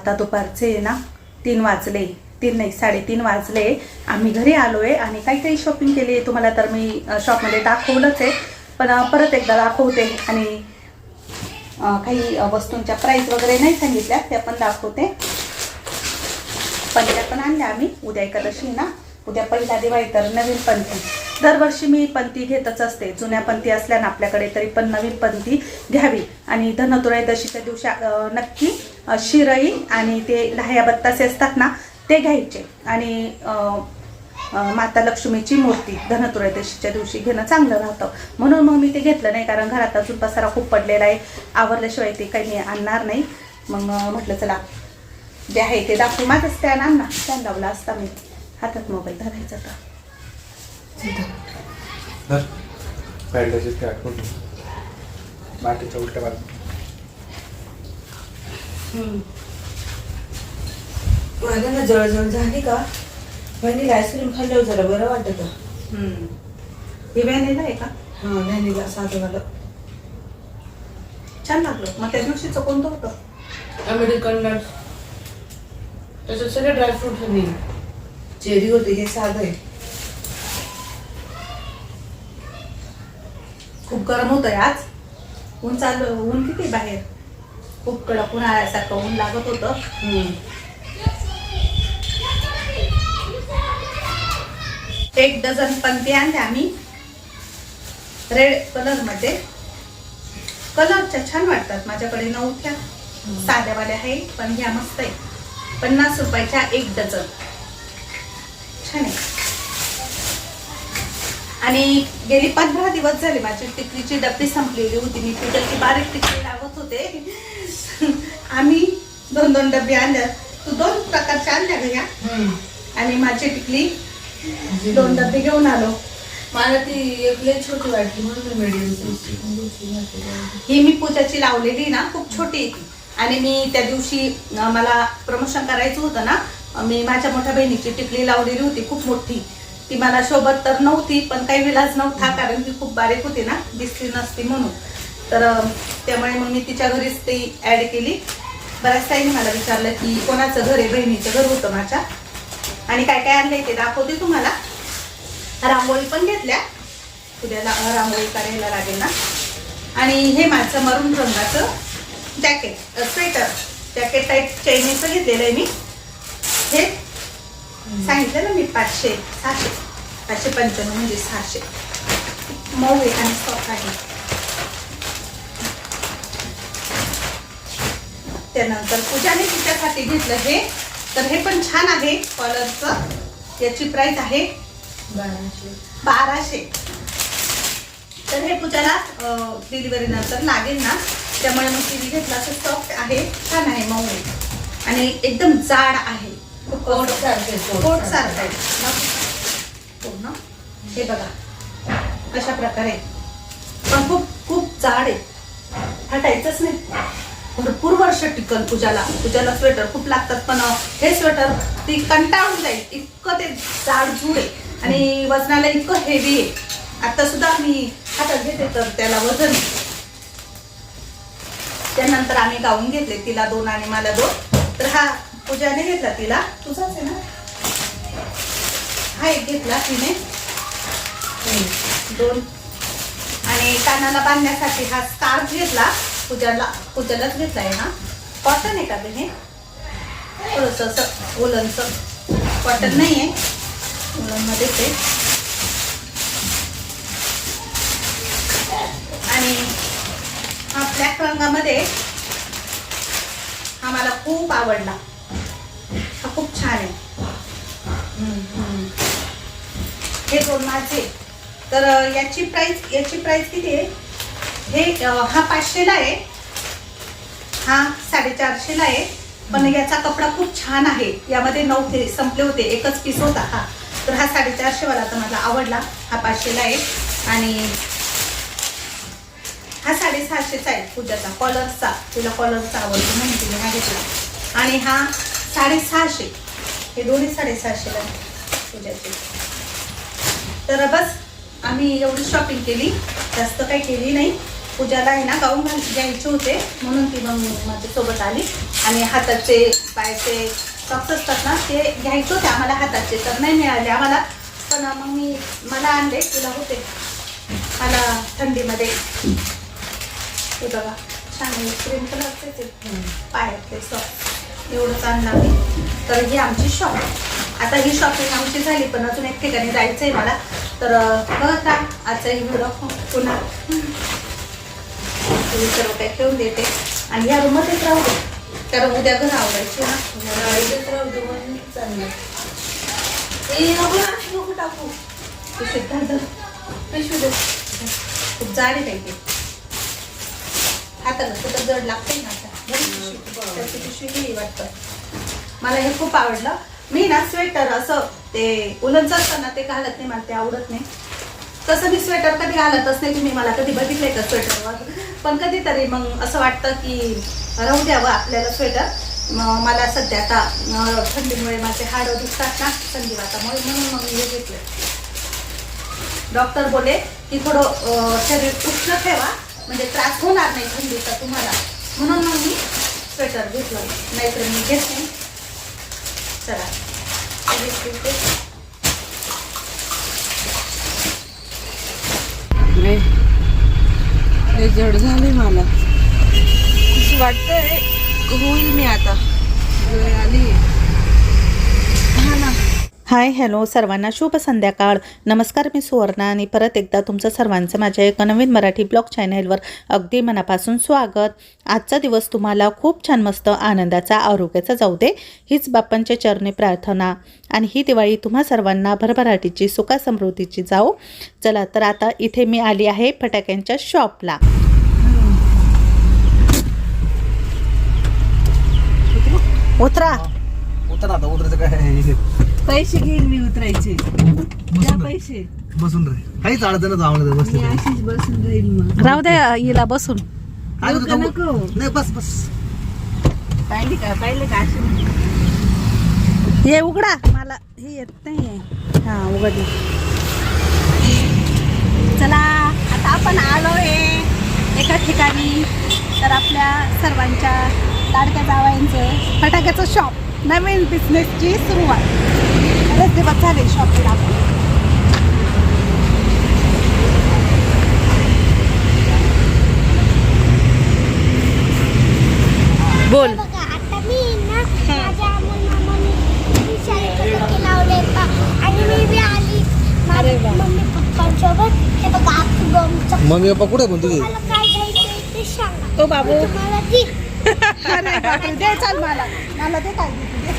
आता दुपारचे ना तीन वाजले तीन नाही साडेतीन वाजले. आम्ही घरी आलो आहे आणि काही काही शॉपिंग केली आहे. तुम्हाला तर मी शॉपमध्ये दाखवलंच आहे. पण परत एकदा दाखवते आणि काही वस्तूंच्या प्राईस वगैरे नाही सांगितल्या त्या पण दाखवते. पंत्या पण आणल्या आम्ही. उद्या एकादशी ना. उद्या पहिला दिवाळी तर नवीन पंथी. दरवर्षी मी पंथी घेतच असते. जुन्या पंथी असल्या ना आपल्याकडे तरी पण नवीन पंथी घ्यावी. आणि धनत्रयोदशीच्या दिवशी नक्की शिरई आणि ते लहाया बत्तासे असतात ना ते घ्यायचे. आणि माता लक्ष्मीची मूर्ती धनत्रयोदशीच्या दिवशी घेणं चांगलं राहतं. म्हणून मग मी ते घेतलं नाही कारण घरात अजून पसारा खूप पडलेला आहे. आवरल्याशिवाय ते काही मी आणणार नाही. मग म्हटलं चला जे आहे ते दाखवू. माझं स्टँड आण ना. स्टँड लावला असता मी. हातात मोबाईल धरायचा तर धर. उलट्या बाजू माझ्या ना जळजळ झाली का? व्हॅनिला आईस्क्रीम खाल्ल्यावर जरा बरं वाटत हम्म. हे व्हॅनिला आहे का हा व्हॅनिला साधं वालं छान लागलं. मग त्या दिवशीचं कोणतं होतं? अमेरिकन नट त्याच्यात सगळे ड्रायफ्रूट आणि चेरी होते हे साधं आहे. खूप गरम होतंय आज. ऊन चालू ऊन किती आहे बाहेर? खूप कडक ऊन आल्यासारखं ऊन लागत होतं. एक डझन पंती आणल्या आम्ही. रेड कलरमध्ये कलरच्या छान वाटतात माझ्याकडे नव्हत्या. साध्यावाल्या आहे पण ह्या मस्त आहे पन्नास रुपयाच्या एक डझन. छान आहे. आणि गेली पंधरा दिवस झाले माझी टिकलीची डब्बी संपलेली होती. मी पूजाची बारीक टिकली लावत होते. आम्ही दोन दोन डब्बे आणल्या तू दोन प्रकारच्या आणल्या हम्म. आणि माझी टिकली. दोन डबे घेऊन आलो. मला ती एक छोटी वाटली म्हणून मीडियम ही मी पूजाची लावलेली ना खूप छोटी आणि मी त्या दिवशी मला प्रमोशन करायचं होतं ना मी माझ्या मोठ्या बहिणीची टिकली लावलेली होती खूप मोठी. ती मला सोबत तर नव्हती पण काही विलाज नव्हता कारण ती खूप बारीक होती ना दिसली नसती म्हणून. तर त्यामुळे मग मी तिच्या घरीच ती ॲड केली. बऱ्याच ताईने मला विचारलं की कोणाचं घर आहे? बहिणीचं घर होतं माझ्या. आणि काय काय आणलं ते दाखवते तुम्हाला. रांगोळी पण घेतल्या. उद्याला रांगोळी करायला लागेल ना. आणि हे माझं मरून रंगाचं जॅकेट स्वेटर जॅकेट टाईप चैनीचं घेतलेलं आहे मी. हे सांगितलं ना मी पाचशे सहाशे. पाचशे पंच्याण्णव म्हणजे सहाशे. मऊ आहे आणि सॉफ्ट आहे. त्यानंतर पूजाने तिच्यासाठी घेतलं हे. तर हे पण छान आहे कॉलरचं. याची प्राइस आहे बाराशे. बाराशे. तर हे पूजाला डिलिव्हरी नंतर लागेल ना. त्यामुळे मग तिने घेतलं असं सॉफ्ट आहे छान आहे मऊ. आणि एकदम जाड आहे. कोट सारखे कोट सारखं आहे. ना? पूर्ण. हे बघा. अशा प्रकारे. पण खूप खूप जाड आहे. हटायचंच नाही. भरपूर वर्ष टिकल पूजाला. पूजाला स्वेटर खूप लागतात पण हे स्वेटर ती कंटाळून जाईल. इतकं ते जाड आहे. आणि वजनाला इतकं हेवी आहे. आता सुद्धा मी हातात घेते तर त्याला वजन. त्यानंतर आम्ही गाऊन घेतले तिला दोन आणि मला दोन. तर हा पूजाने घेतला तिला. तुझाच आहे ना? हा एक घेतला तिने. दोन. आणि कानाला बांधण्यासाठी हा स्कार्फ घेतला. उद्याला उद्यालाच घेतला आहे हा कॉटन आहे का ते हे थोडंसं असं ओलनचं. कॉटन नाही आहे ओलनमध्येच आहे आणि हा ब्लॅक रंगामध्ये हा मला खूप आवडला. हा खूप छान आहे. हे दोन माझे. तर याची प्राईस याची प्राईस किती आहे? हे हा पाचशेला आहे. हा साडेचारशेला आहे. पण याचा कपडा खूप छान आहे. यामध्ये नव्हते संपले होते. एकच पीस होता हा. तर हा साडेचारशे वाला तर मला आवडला. हा पाचशेला आहे. आणि हा साडेसहाशेचा आहे पूजाचा कॉलरचा तिला कॉलरचा आवडतो म्हणून तिने हा घेतला. आणि हा साडेसहाशे. हे दोन्ही साडेसहाशेला आहे पूजाचे. तर बस आम्ही एवढी शॉपिंग केली. जास्त काही केली नाही. पूजाला आहे ना गाऊन घाल घ्यायचे होते. म्हणून ती मग माझ्यासोबत आली. आणि हाताचे पायाचे सॉक्स असतात ना ते घ्यायचे होते आम्हाला हाताचे. तर नाही मिळाले आम्हाला. पण मग मी मला आणले तुला होते. मला थंडीमध्ये. हे बघा छान क्रीम कलरचे ते पायातले सॉक्स एवढंच आणलं मी. तर ही आमची शॉप आता ही शॉपिंग आमची झाली पण अजून एक ठिकाणी जायचं आहे मला. तर बघा आजचा ही व्हिडिओ पुन्हा. तुम्ही सर्व काही ठेवून देते. आणि या रूममध्येच राहू दे. कारण उद्या घर आवडायची ना. इथेच राहू दे म्हणून चाललं नको टाकू. पिशवीत घाल धर. पिशवी दे खूप जाड आहे काही ते. हाताला सुद्धा जड लागते ना आता. पिशवी. घे वाटतं. मला हे खूप आवडलं. मी ना स्वेटर असं ते उलनचं असतं ना ते घालत नाही मला ते आवडत नाही. तसं मी स्वेटर कधी घालतच नाही तुम्ही मला कधी बघितलंय का स्वेटरवर पण कधीतरी मग असं वाटतं की राहू द्यावं आपल्याला स्वेटर मला सध्या आता थंडीमुळे माझे हाडं दुखतात ना थंडी वातामुळे म्हणून मग मी हे घेतलं डॉक्टर बोले की थोडं शरीर उष्ण ठेवा म्हणजे त्रास होणार नाही थंडीचा तुम्हाला. म्हणून मग मी स्वेटर घेतलं. नाहीतर मी घेत नाही. चला हे घेते. लय लय जड झाले मला. असं वाटतंय होईल मी आता. वेळ आली. हा हाय हॅलो सर्वांना शुभ संध्याकाळ. नमस्कार मी सुवर्णा आणि परत एकदा तुमचं सर्वांचं माझ्या एका नवीन मराठी ब्लॉग चॅनलवर अगदी मनापासून स्वागत. आजचा दिवस तुम्हाला खूप छान मस्त आनंदाचा आरोग्याचा जाऊ दे हीच बाप्पांच्या चरणी प्रार्थना. आणि ही दिवाळी तुम्हा सर्वांना भरभराटीची सुखा समृद्धीची जाओ चला तर आता इथे मी आली आहे फटाक्यांच्या शॉपला. उतरा. उतर आता उतरायचं काय? पैसे घेईन मी उतरायचे. द्या पैसे. बसून रे काहीच अडचणच बसले मी अशीच बसून राहील मग. राहू द्या हिला बसून. नको? नको. नाही बस बस. पाहिली का? पाहिलं का अशी? हे उघडा. मला हे येत नाही हां उघडली चला आता आपण आलो आहे एका ठिकाणी. तर आपल्या सर्वांच्या लाडक्या जावयांचं फटाक्याचं शॉप नवीन बिझनेसची सुरुवात. बरेच दिवस झाले शॉपला बोल। बघा आता मी ना माझ्या मुलामाने मी शाळेत फटाके लावले पा. आणि मी बी आली. माझ्या मम्मी पप्पांसोबत. हे बघा आपली बॉम्बचं. मम्मी पप्पा कुठे पण तुझे मला काय घ्यायचं ते सांगा. तो बाबू. मी तुम्हाला ती. अरे बापरे, दे चाल मला. मला दे काय दे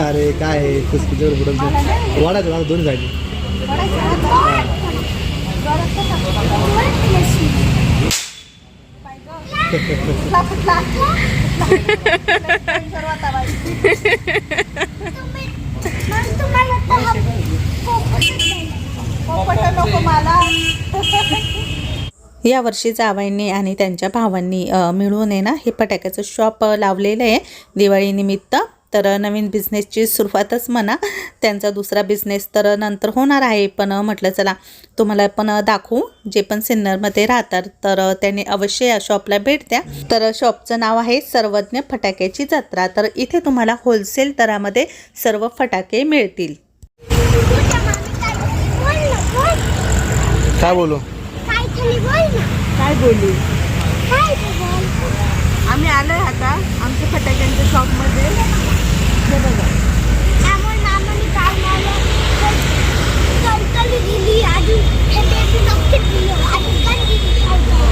अरे काय आहे? खुसकी जोर वाढायचं आता दोन साईड या वर्षी जावाईंनी आणि त्यांच्या भावांनी मिळून आहे ना हे फटाक्याचं शॉप लावलेलं आहे दिवाळीनिमित्त. तर नवीन बिझनेसची सुरुवातच म्हणा. त्यांचा दुसरा बिझनेस तर नंतर होणार आहे. पण म्हटलं चला तुम्हाला पण दाखवू. जे पण सिन्नरमध्ये राहतात तर त्यांनी अवश्य या शॉपला भेट द्या. तर शॉपचं नाव आहे सर्वज्ञ फटाक्याची जत्रा. तर इथे तुम्हाला होलसेल दरामध्ये सर्व फटाके मिळतील. काय बोल? काय बोल आम्ही आलोय आता आमच्या फटाक्यांच्या शॉपमध्ये हे बघा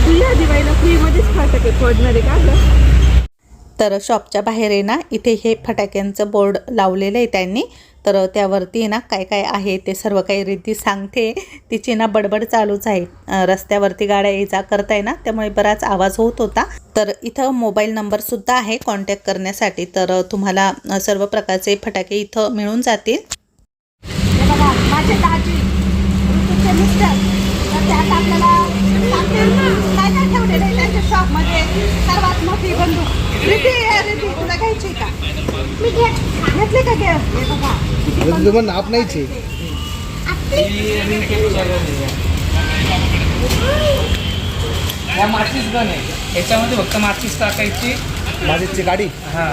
तुझ्या दिवाळीला फ्रीमध्येच फटाके फोडणार का तर शॉपच्या बाहेर आहे ना इथे हे फटाक्यांचं बोर्ड लावलेलं आहे त्यांनी. तर त्यावरती ना काय काय आहे ते सर्व काही रिद्धी सांगते. तिची ना बडबड चालूच आहे. रस्त्यावरती गाड्या ये जा करताय ना त्यामुळे बराच आवाज होत होता. तर इथं मोबाईल नंबरसुद्धा आहे कॉन्टॅक्ट करण्यासाठी. तर तुम्हाला सर्व प्रकारचे फटाके इथं मिळून जातील. माझे दाजी त्यात आपल्याला त्यांच्या शॉपमध्ये सर्वात मोठी बंदूक. रिद्धी हे तुला घ्यायची का? मी घेतली का घे हे बघा किती बंदूक पण नाप नाहीचे या माचीस गन आहे. याच्यामध्ये फक्त माचीस टाकायची. माझीची गाडी? हा.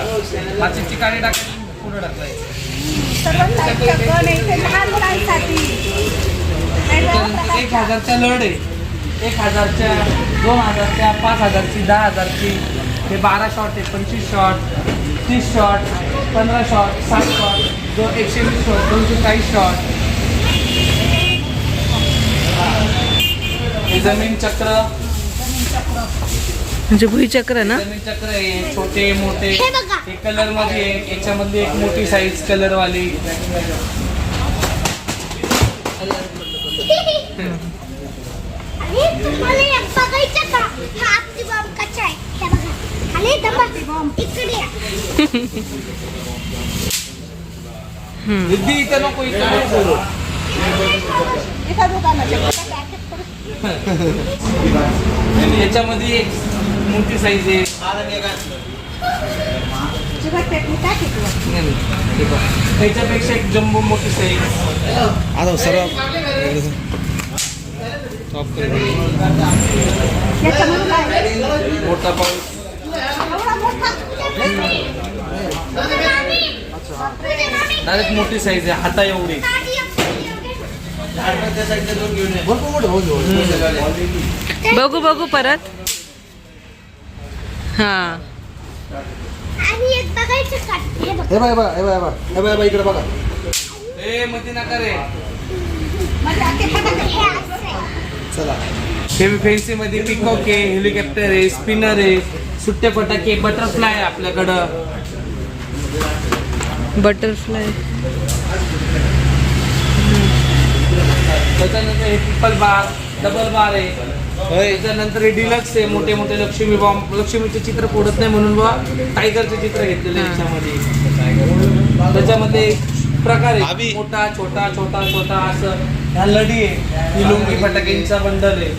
माचीसची काडी टाकायची पुढे टाकायची गण आहे एक. हजारच्या लढ आहे. एक हजारच्या दोन हजारच्या पाच हजारची दहा हजारची. हे बारा शॉट आहे पंचवीस शॉट तीस शॉट पंधरा शॉट सात शॉट दो एकशे वीस शॉट दोनशे चाळीस शॉट. हे जमीन चक्र. म्हणजे भुईचक्र ना? जमीन चक्र आहे छोटे मोठे. हे कलरमध्ये आहे याच्यामध्ये एक मोठी साईज कलर वाली. आणि तुम्हाला एक बघायचं का? हा आपली बॉम्ब कच्चा आहे हे बघा इथं नको इथं नको. आणि याच्यामध्ये एक मोठी साईज आहे. नाही, नाही, हे बघ. त्याच्यापेक्षा एक जम्बो मोठी साईज आता सर्व? मोठा पाऊस. डायरेक्ट मोठी साईज आहे हाता एवढी. बघू बघू परत. हा. हे बघ हे बघा हे बघा बघा. बघा बघा बघा, इकडे बघा. ए मध्ये नका रे. चला. हे फॅन्सी मध्ये पिकॉक आहे हेलिकॉप्टर आहे स्पिनर आहे. सुट्टे फटाके बटरफ्लाय आहे आपल्याकडं. बटरफ्लाय त्याच्यानंतर हे ट्रिपल बार डबल बार आहे. त्याच्यानंतर हे डिलक्स आहे मोठे मोठे लक्ष्मी बॉम्ब. लक्ष्मीचे चित्र फोडत नाही म्हणून बा टायगरचे चित्र घेतलेले आहे याच्यामध्ये. त्याच्यामध्ये एक प्रकार आहे. मोठा छोटा छोटा छोटा असं. ह्या लढी आहे. ही लुंगी फटाक्यांचा बंडल आहे.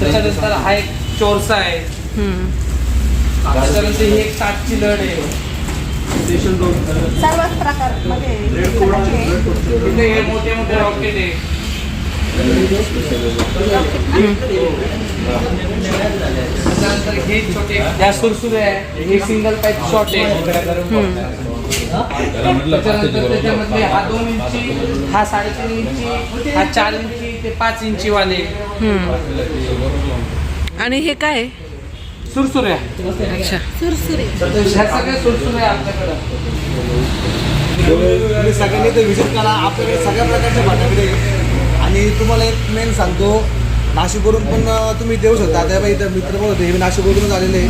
त्याच्यानंतर हा एक चोरसा आहे. त्याच्यानंतर ही एक सातची लढ आहे. सर्वच. इथे हे मोठे मोठे रॉकेट आहे. त्याच्यानंतर हे छोटे या सुरसुरे आहे. हे सिंगल पाईप शॉट आहे. त्याच्यानंतर त्याच्यामधले हा दोन इंची हा साडेतीन इंची हा चार इंची ते पाच इंची वाले. आणि हे काय आहे? सुरसुऱ्या अच्छा. सुरसुरी. ह्या सगळ्या सुरसुऱ्या आपल्याकडं सगळ्यांनी ते व्हिजिट करा. आपल्याकडे सगळ्या प्रकारचे फटाकडे आहेत. आणि तुम्हाला एक मेन सांगतो. नाशिकवरून पण तुम्ही देऊ शकता. आता बाई इथं मित्र पण होते हे नाशिकवरूनच आलेले आहे.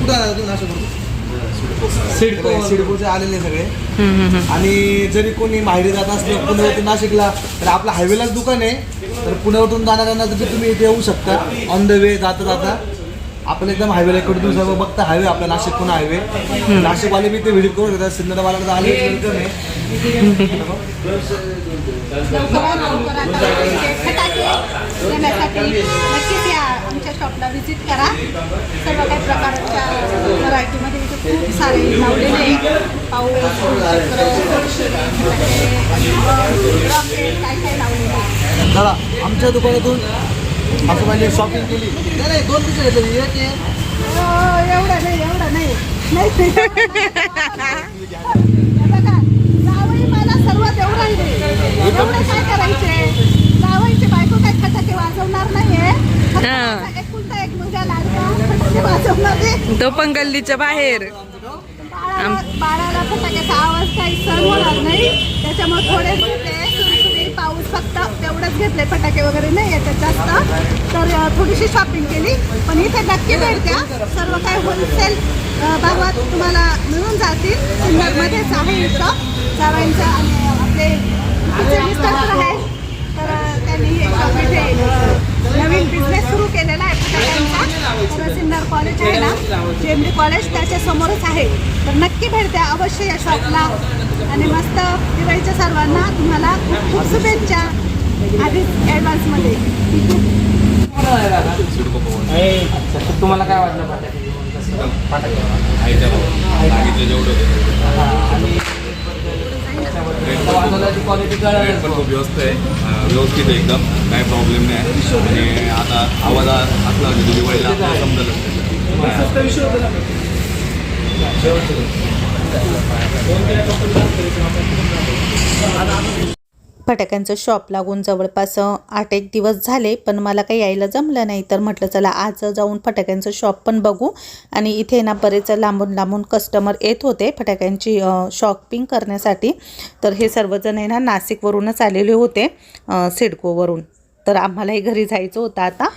कुठं आला तुम्ही नाशिकवरून? सिडको सिडकोचे आलेले सगळे. आणि जरी कोणी माहेरी जात असलं पुण्यावरून नाशिकला तर आपलं हायवेलाच दुकान आहे. तर पुण्यावरून जाणाऱ्यांना तुम्ही इथे येऊ शकता. ऑन द वे जाता जाता. आपण एकदम हायवेला इकडे सर्व बघता हायवे आपला नाशिक पुणे हायवे नाशिकवाले बी ते व्हिजिट करून घेतात सिन्नरवाला तर आले नक्कीच या आमच्या शॉपला व्हिजिट करा सर्व काही प्रकारच्या व्हरायटीमध्ये इथे खूप सारे लावलेले आहे. पाऊस काय काय लावलेले. चला आमच्या दुकानातून असं म्हणजे शॉपिंग केली. नाही नाही दोन पिशे घेतली एक आहे. हो, एवढं नाही एवढं नाही. नाही हे मला सर्व देऊ राहिले एवढं काय करायचे जावईची बायको काय फटाके वाजवणार हा. एकुलता एक मुलगा वाजवणार आहे. तो पण गल्लीच्या बाहेर. बाळाला बाळाला फटाक्याचा आवाज काही सहन होणार नाही. त्याच्यामुळे थोडे फक्त तेवढंच घेतले फटाके वगैरे नाही येतात जास्त. तर थोडीशी शॉपिंग केली. पण इथे नक्की भेट द्या. सर्व काही होलसेल भावात तुम्हाला मिळून जातील. सिन्नरमध्येच आहे इथं जावई आणि आपले तर आहे तर त्यांनी हे शॉप इथे नवीन बिझनेस सुरू केलेला आहे फटाक्यांचा. सिन्नर कॉलेज आहे ना. जेमरी कॉलेज त्याच्या समोरच आहे. तर नक्की भेट द्या. अवश्य या शॉपला आणि मस्त दिवाळीच्या सर्वांना तुम्हाला खूप खूप शुभेच्छा आधीच ॲडव्हान्समध्ये तुम्हाला काय वाटलं क्वालिटी पण खूप व्यवस्थित आहे. व्यवस्थित आहे एकदम. काही प्रॉब्लेम नाही. आणि आता आवाज असला म्हणजे दिवाळीला समजेल. फटाक्यांचं शॉप लागून जवळपास आठ एक दिवस झाले पण मला काही यायला जमलं नाही. तर म्हटलं चला आज जाऊन फटाक्यांचं शॉप पण बघू. आणि इथे ना बरेच लांबून लांबून कस्टमर येत होते फटाक्यांची शॉपिंग करण्यासाठी. तर हे सर्वजण आहे ना नाशिकवरूनच आलेले होते सिडकोवरून. तर आम्हालाही घरी जायचं होतं आता.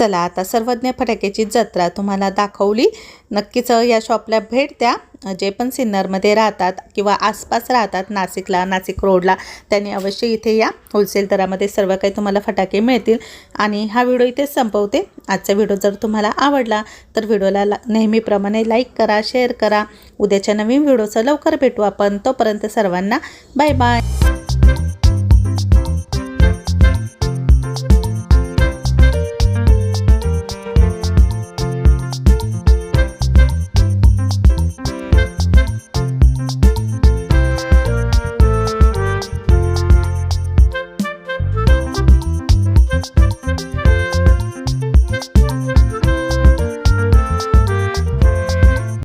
चला आता सर्वज्ञ फटाक्याची जत्रा तुम्हाला दाखवली. नक्कीच या शॉपला भेट द्या. जे पण सिन्नरमध्ये राहतात किंवा आसपास राहतात नाशिकला नाशिक रोडला त्यांनी अवश्य इथे या. होलसेल दरामध्ये सर्व काही तुम्हाला फटाके मिळतील. आणि हा व्हिडिओ इथेच संपवते. आजचा व्हिडिओ जर तुम्हाला आवडला तर व्हिडिओला ला नेहमीप्रमाणे लाईक करा शेअर करा. उद्याच्या नवीन व्हिडिओचं लवकर भेटू आपण. तोपर्यंत सर्वांना बाय बाय